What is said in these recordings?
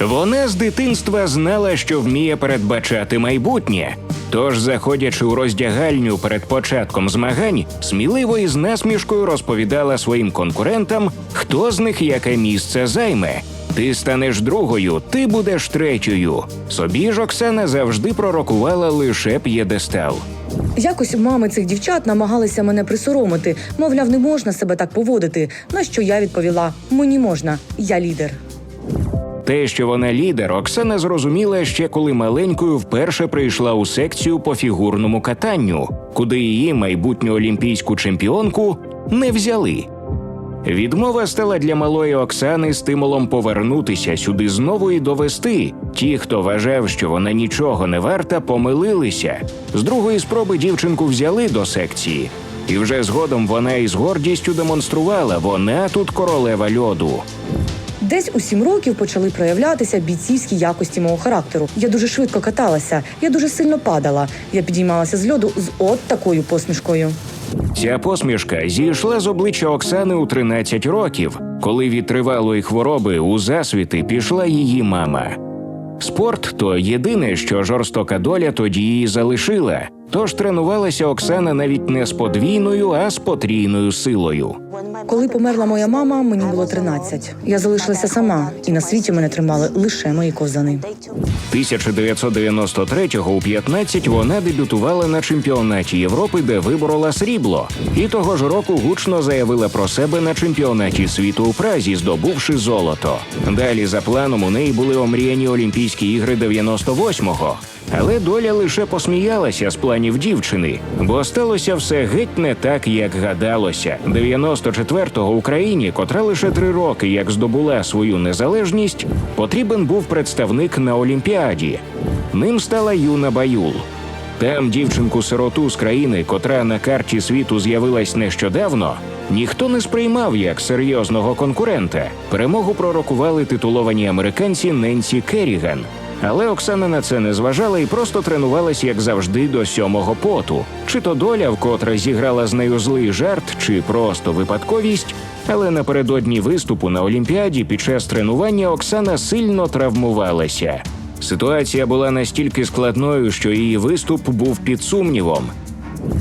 Вона з дитинства знала, що вміє передбачати майбутнє. Тож, заходячи у роздягальню перед початком змагань, сміливо і з насмішкою розповідала своїм конкурентам, хто з них яке місце займе. Ти станеш другою, ти будеш третьою. Собі ж Оксана завжди пророкувала лише п'єдестал. Якось мами цих дівчат намагалися мене присоромити. Мовляв, не можна себе так поводити. На що я відповіла: мені можна, я лідер. Те, що вона лідер, Оксана зрозуміла ще коли маленькою вперше прийшла у секцію по фігурному катанню, куди її майбутню олімпійську чемпіонку не взяли. Відмова стала для малої Оксани стимулом повернутися сюди знову і довести. Ті, хто вважав, що вона нічого не варта, помилилися. З другої спроби дівчинку взяли до секції, і вже згодом вона із гордістю демонструвала, вона тут королева льоду. Десь у сім років почали проявлятися бійцівські якості мого характеру. Я дуже швидко каталася, я дуже сильно падала. Я підіймалася з льоду з от такою посмішкою. Ця посмішка зійшла з обличчя Оксани у 13 років, коли від тривалої хвороби у засвіти пішла її мама. Спорт то єдине, що жорстока доля тоді її залишила. Тож тренувалася Оксана навіть не з подвійною, а з потрійною силою. Коли померла моя мама, мені було 13. Я залишилася сама, і на світі мене тримали лише мої ковзани. 1993-го у 15 вона дебютувала на чемпіонаті Європи, де виборола срібло, і того ж року гучно заявила про себе на чемпіонаті світу у Празі, здобувши золото. Далі за планом у неї були омріяні Олімпійські ігри 98-го. Але доля лише посміялася з планів дівчини, бо сталося все геть не так, як гадалося. 94-го Україні, котра лише три роки як здобула свою незалежність, потрібен був представник на Олімпіаді. Ним стала Юна Баюл. Там дівчинку-сироту з країни, котра на карті світу з'явилась нещодавно, ніхто не сприймав як серйозного конкурента. Перемогу пророкували титуловані американці Ненсі Керріган. Але Оксана на це не зважала і просто тренувалась, як завжди, до сьомого поту. Чи то доля, вкотре зіграла з нею злий жарт, чи просто випадковість. Але напередодні виступу на Олімпіаді під час тренування Оксана сильно травмувалася. Ситуація була настільки складною, що її виступ був під сумнівом.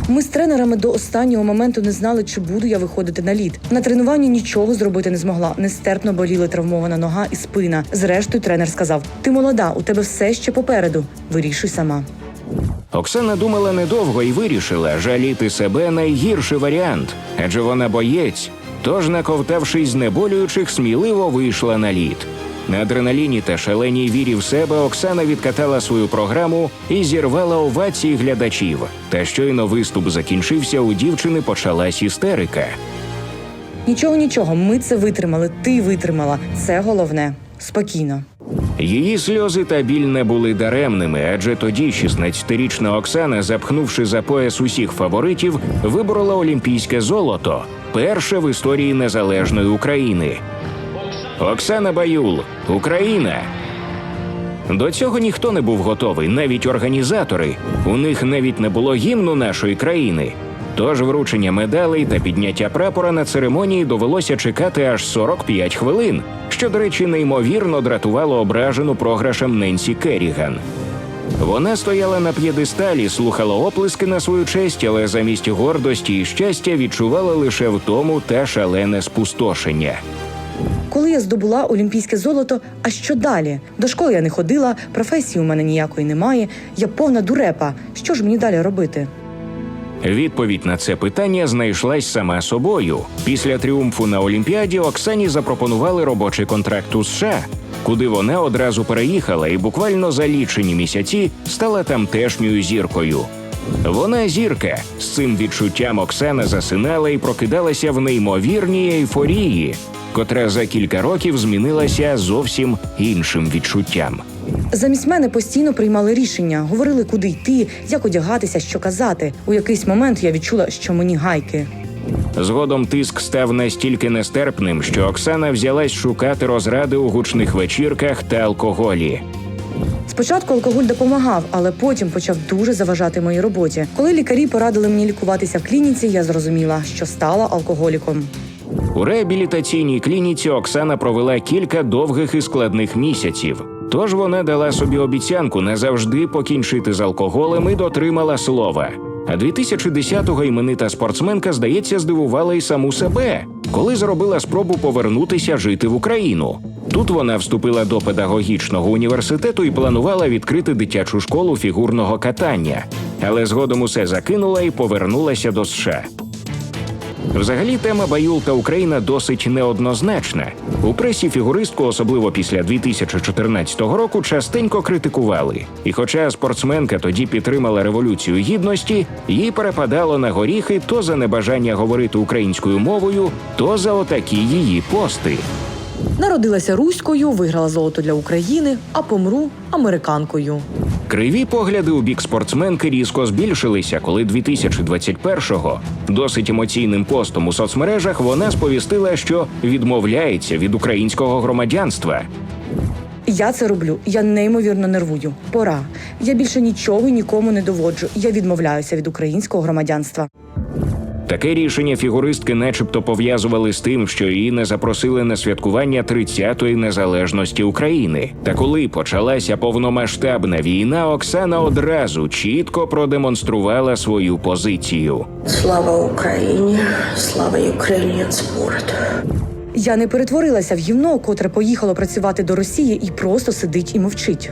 Ми з тренерами до останнього моменту не знали, чи буду я виходити на лід. На тренуванні нічого зробити не змогла. Нестерпно боліли травмована нога і спина. Зрештою, тренер сказав: Ти молода, у тебе все ще попереду. Вирішуй сама. Оксана думала недовго і вирішила жаліти себе найгірший варіант, адже вона боєць. Тож, наковтавшись знеболюючих, сміливо вийшла на лід. На адреналіні та шаленій вірі в себе Оксана відкатала свою програму і зірвала овації глядачів. Та щойно виступ закінчився, у дівчини почалась істерика. Нічого, нічого, ми це витримали. Ти витримала. Це головне. Спокійно. Її сльози та біль не були даремними, адже тоді 16-річна Оксана, запхнувши за пояс усіх фаворитів, виборола олімпійське золото перше в історії незалежної України. Оксана Баюл, Україна. До цього ніхто не був готовий, навіть організатори. У них навіть не було гімну нашої країни. Тож вручення медалей та підняття прапора на церемонії довелося чекати аж 45 хвилин, що, до речі, неймовірно дратувало ображену програшем Ненсі Керріган. Вона стояла на п'єдесталі, слухала оплески на свою честь, але замість гордості і щастя відчувала лише втому та шалене спустошення. Коли я здобула олімпійське золото, а що далі? До школи я не ходила, професії у мене ніякої немає. Я повна дурепа. Що ж мені далі робити? Відповідь на це питання знайшлась сама собою. Після тріумфу на Олімпіаді Оксані запропонували робочий контракт у США, куди вона одразу переїхала і буквально за лічені місяці стала тамтешньою зіркою. Вона зірка з цим відчуттям Оксана засинала і прокидалася в неймовірній ейфорії, котра за кілька років змінилася зовсім іншим відчуттям. Замість мене постійно приймали рішення, говорили, куди йти, як одягатися, що казати. У якийсь момент я відчула, що мені гайки. Згодом тиск став настільки нестерпним, що Оксана взялась шукати розради у гучних вечірках та алкоголі. Спочатку алкоголь допомагав, але потім почав дуже заважати моїй роботі. Коли лікарі порадили мені лікуватися в клініці, я зрозуміла, що стала алкоголіком. У реабілітаційній клініці Оксана провела кілька довгих і складних місяців. Тож вона дала собі обіцянку назавжди покінчити з алкоголем і дотримала слова. А 2010-го іменита спортсменка, здається, здивувала й саму себе, коли зробила спробу повернутися жити в Україну. Тут вона вступила до педагогічного університету і планувала відкрити дитячу школу фігурного катання, але згодом усе закинула і повернулася до США. Взагалі, тема Баюл та Україна досить неоднозначна. У пресі фігуристку, особливо після 2014 року, частенько критикували. І хоча спортсменка тоді підтримала революцію гідності, їй перепадало на горіхи то за небажання говорити українською мовою, то за отакі її пости. Народилася руською, виграла золото для України, а помру американкою. Криві погляди у бік спортсменки різко збільшилися, коли 2021-го досить емоційним постом у соцмережах вона сповістила, що відмовляється від українського громадянства. Я це роблю. Я неймовірно нервую. Пора. Я більше нічого нікому не доводжу. Я відмовляюся від українського громадянства. Таке рішення фігуристки, начебто, пов'язували з тим, що її не запросили на святкування 30-ї незалежності України. Та коли почалася повномасштабна війна, Оксана одразу чітко продемонструвала свою позицію. Слава Україні! Слава Ukrainian sport! Я не перетворилася в гівно, котре поїхало працювати до Росії і просто сидить і мовчить.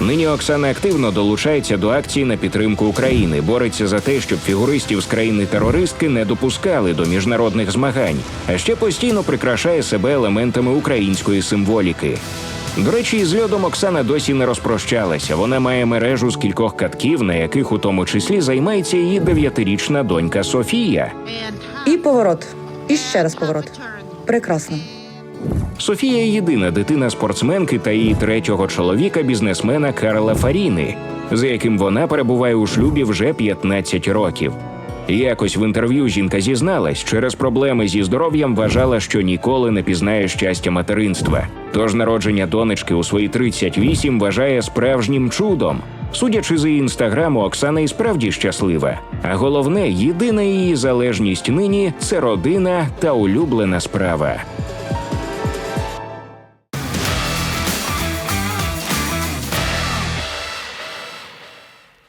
Нині Оксана активно долучається до акції на підтримку України, бореться за те, щоб фігуристів з країни терористки не допускали до міжнародних змагань, а ще постійно прикрашає себе елементами української символіки. До речі, з льодом Оксана досі не розпрощалася. Вона має мережу з кількох катків, на яких у тому числі займається її дев'ятирічна донька Софія. І поворот. І ще раз поворот. Прекрасно. Софія єдина дитина спортсменки та її третього чоловіка, бізнесмена Карла Фаріни, з яким вона перебуває у шлюбі вже 15 років. Якось в інтерв'ю жінка зізналась, через проблеми зі здоров'ям вважала, що ніколи не пізнає щастя материнства. Тож народження донечки у свої 38 вважає справжнім чудом. Судячи з її інстаграму, Оксана і справді щаслива. А головне, єдина її залежність нині це родина та улюблена справа.